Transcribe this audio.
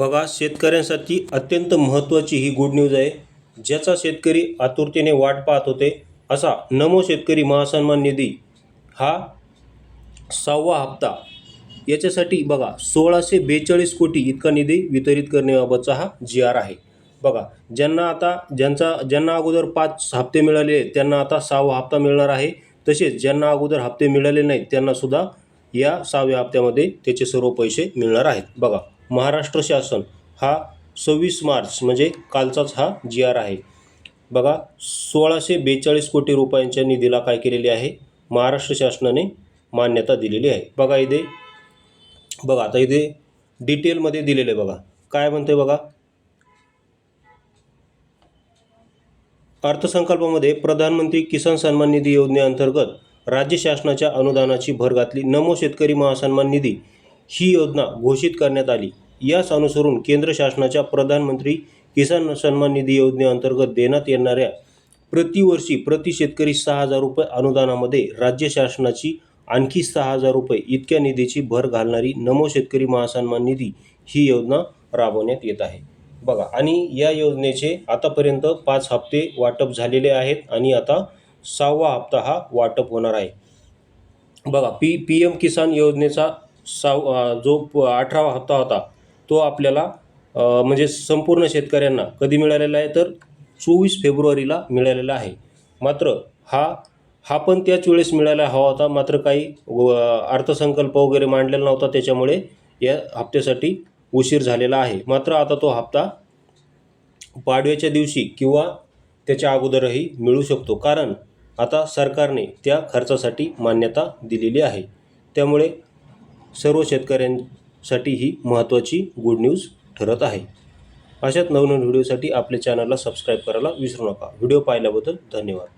बघा शेतकऱ्यांसाठी अत्यंत महत्त्वाची ही गुड न्यूज आहे ज्याचा शेतकरी आतुरतेने वाट पाहत होते. असा नमो शेतकरी महासन्मान निधी हा सहावा हप्ता. याच्यासाठी बघा सोळाशे बेचाळीस कोटी इतका निधी वितरित करण्याबाबतचा हा जी आर आहे. बघा ज्यांना आता ज्यांचा ज्यांना अगोदर पाच हप्ते मिळाले आहेत, त्यांना आता सहावा हप्ता मिळणार आहे. तसेच ज्यांना अगोदर हप्ते मिळाले नाहीत त्यांनासुद्धा या सहाव्या हप्त्यामध्ये त्याचे सर्व पैसे मिळणार आहेत. बघा महाराष्ट्र शासन हा सव्वीस मार्च म्हणजे कालचाच हा जी आर आहे. बघा सोळाशे बेचाळीस कोटी रुपयांच्या निधीला काय केलेले आहे? महाराष्ट्र शासनाने मान्यता दिलेली आहे. बघा इथे बघा आता इथे डिटेलमध्ये दिलेलं आहे बघा. काय म्हणते बघा? अर्थसंकल्पामध्ये प्रधानमंत्री किसान सन्मान निधी योजनेअंतर्गत राज्य शासनाच्या अनुदानाची भर घातली. नमो शेतकरी महासन्मान निधी ही योजना घोषित करण्यात आली. यास अनुसरून केंद्र शासनाच्या प्रधानमंत्री किसान सन्मान निधी योजनेअंतर्गत देण्यात येणाऱ्या प्रतिवर्षी प्रति शेतकरी सहा हजार रुपये अनुदानामध्ये राज्य शासनाची आणखी सहा हजार रुपये इतक्या निधीची भर घालणारी नमो शेतकरी महासन्मान निधी ही योजना राबवण्यात येत आहे. बघा आणि या योजनेचे आतापर्यंत पाच हप्ते वाटप झालेले आहेत आणि आता सहावा हप्ता हा वाटप होणार आहे. बघा पी पी एम किसान योजनेचा साव जो प- अठरावा हप्ता होता तो आपल्याला म्हणजे संपूर्ण शेतकऱ्यांना कधी मिळालेला आहे तर चोवीस फेब्रुवारीला मिळालेला आहे. मात्र हा हा पण त्याच वेळेस मिळायला हवा होता मात्र काही व- अर्थसंकल्प वगैरे मांडलेला नव्हता त्याच्यामुळे या हप्त्यासाठी उशीर झालेला आहे. मात्र आता तो हप्ता पाडव्याच्या दिवशी किंवा त्याच्या अगोदरही मिळू शकतो कारण आता सरकारने त्या खर्चासाठी मान्यता दिलेली आहे. त्यामुळे सर्व शेतकऱ्यांसाठी ही महत्त्वाची गुड न्यूज ठरत आहे. अशाच नवनवीन व्हिडिओसाठी आपल्या चॅनलला सबस्क्राईब करायला विसरू नका. व्हिडिओ पाहिल्याबद्दल धन्यवाद.